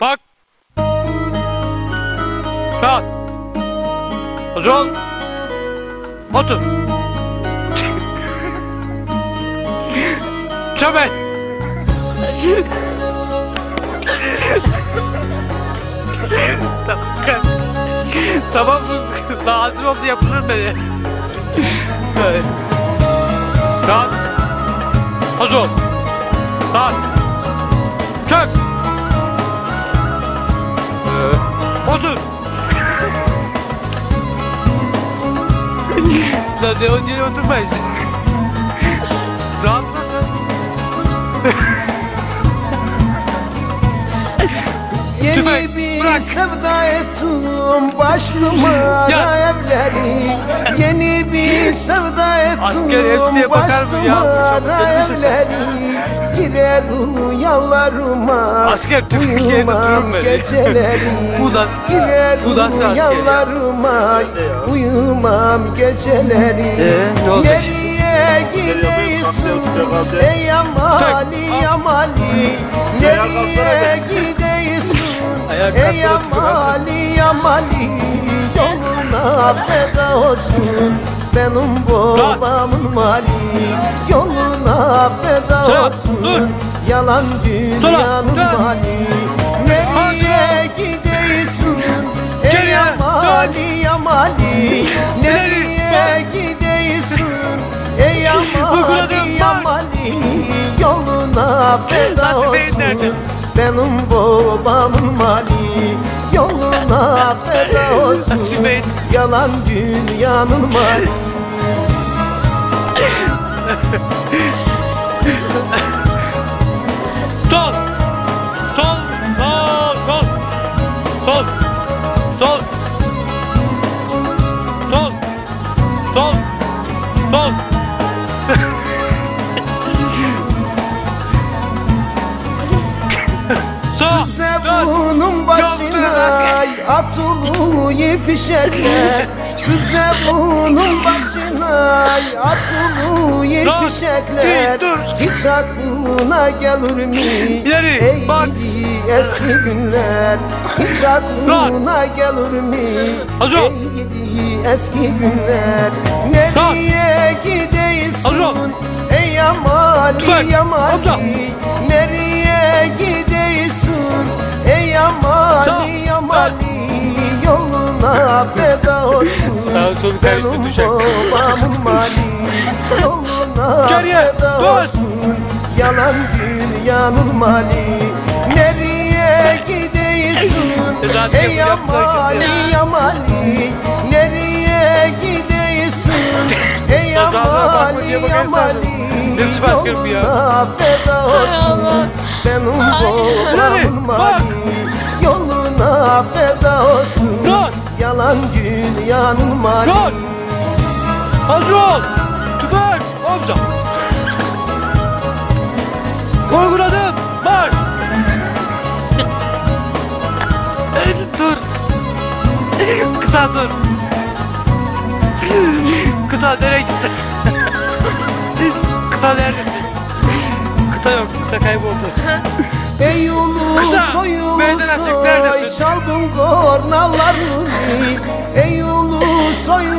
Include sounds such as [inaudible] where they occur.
Bak. Rahat. Hazır ol. Otur. [laughs] Çömel. [laughs] tamam mı? Lazım oldu yapılır beni. Rahat. Hazır ol. Rahat. Lan Leon yere oturma işte. Rahatla sen. [laughs] Yeni bir Bırak. sevda ettim başıma evleri yeni Beni sevda ettim baştıma evlerim Girer rüyalarıma Asker Türkiye'de durmaz gecelerim Kudan, [laughs] Girer rüyalarıma Uyumam gecelerim ee, Nereye gidiyorsun? Ey amali amali. Nereye gidiyorsun? Ey amali amali. Yoluna feda olsun. Benim babamın mali Yoluna feda olsun. Yalan dünyanın mali Nereye gideysin Ey amali amali. Nereye gideysin Ey [laughs] amali amali. Yoluna feda olsun. Benim babamın mali Yoluna [laughs] feda olsun. Yalan dünyanın mali Sol. Sol. Sol. Sol. Sol. Sol. Sol. Sol. Sol. [laughs] Bize Dön. bunun başına Atuluyu fişekle Bize bunun başına Atuluyu fişekler Hiç aklına gelir mi? Ey bak. eski günler Hiç aklına gelir mi? Ey eski günler Nereye gideysin? Ey Amali Amali Nereye gideysin? Ey Amali sol karıştıracak. Gör ya, bas. Yalan dünyanın mali. Nereye gidiyorsun? [laughs] Ey yamali, yamali. Nereye gidiyorsun? Ey yamali, yamali. Nefsi başkanım ya. Feda olsun. Benim boğramın mali. Yoluna feda mali Dur. Hazır ol. Tüfek. Omza. Uyguladım. Marş. dur. Kıta dur. Kıta nereye gitti? Kıta neredesin? Kıta yok. Kıta kayboldu. Ey ulu soyulu soy? Çaldın kornalarını Ey ulu soyulu